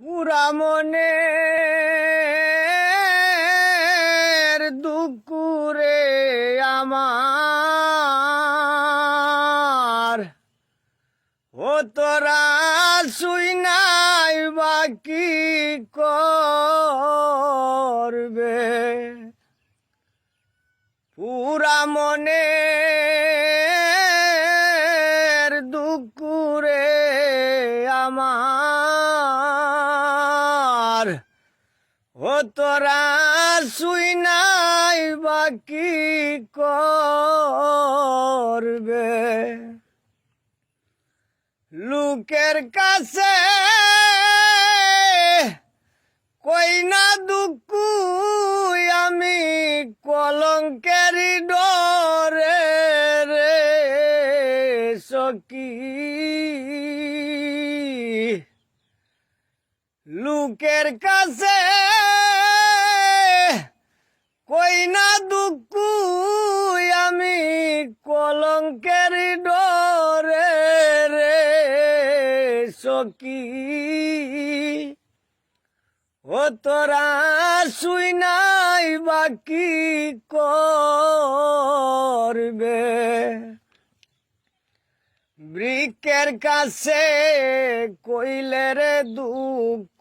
পুরা মনে দুকুরে আমার। ও তোরা শুই নাই বাকি করবে? পুরা মনে দুকুরে আমার ও তোরা শুই নাই বাকি করবে? লোকের কাছে কই না দুঃখ আমি কলঙ্কের ডরে রে সকি লোকের কাছে কই না দুঃখ, আমি কলঙ্কের ডরে রে সকি ও তোরা শুই নাই বাকি করবে? বৃক্ষের কাছে কইলে রে দুঃখ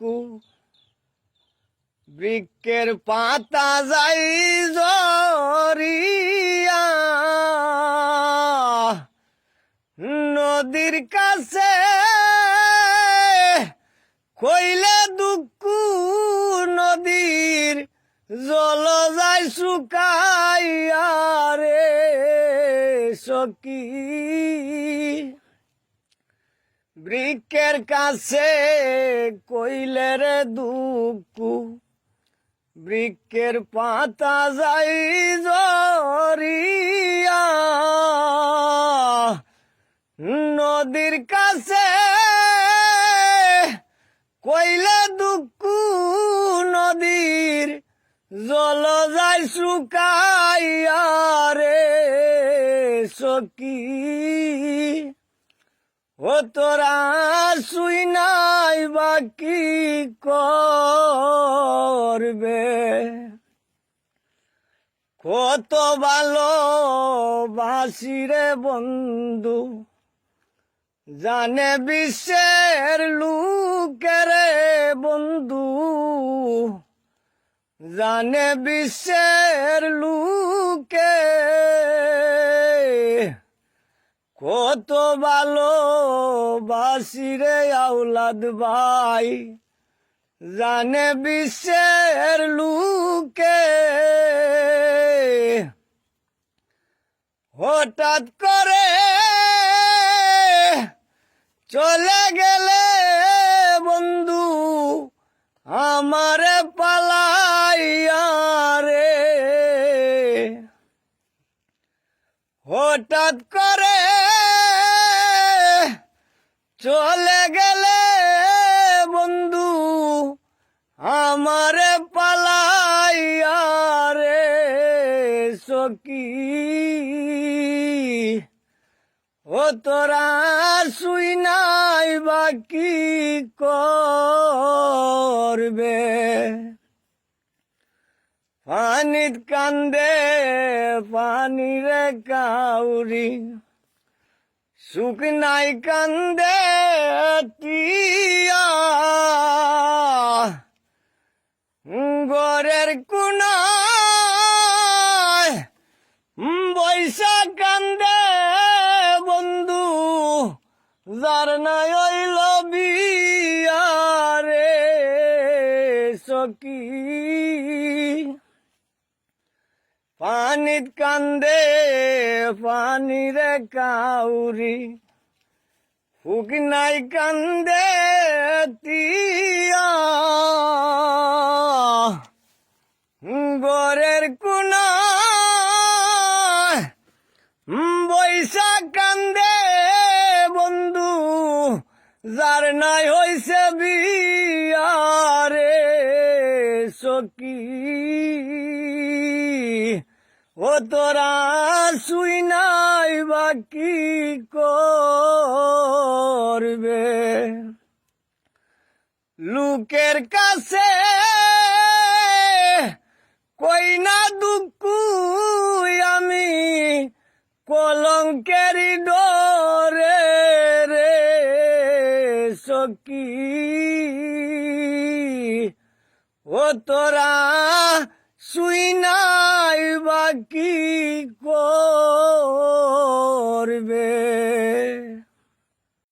বৃক্ষের পাতা যাই জরিয়া। নদীর কাছে কইলে দুঃখ, নদীর জল যায় শুকাইয়া রে সকি বৃক্ষের কাছে কইলে রে দুঃখ বৃক্ষের পাতা যাই জরিয়া। নদীর কাছে কইলে দুঃখ নদীর জল যায় শুকাইয়া রে সকি ও তোরা শুই নাই বাকি করবে? কত ভালো বাসিরে বন্ধু, জানে বিশ্বের লুকেরে বন্ধু, জানে বিশ্বের লুকে। কত ভালো বাসিরে আউলাদ ভাই। জানে বিশ্বের লুকে। হঠাৎ করে চলে গেলে বন্ধু আমারে পালাইয়া রে। হঠাৎ করে চলে গেলে বন্ধু আমারে পালাইয়া রে সকি ও তোরা শুই নাই বাকি করবে? পানিত কান্দে পানি রে কাউরি সুখ নাই কান্দে গরের কোনায় বৈশা কান্দে বন্ধু যার নাই ওইল বিয়ারে সকি পানিত কান্দে, পানি রে কাউরি। ফুক নাই কান্দে গরের কোনা বৈশা কান্দে বন্ধু, যার নাই হইছে বিয়ারে সকি তোরা শুই নাই বাকি করবে? লোকের কাছে কই না দুঃখ আমি কলঙ্কেরি ডরে রে সকি ও তোরা শুই নাই বাকি করবে?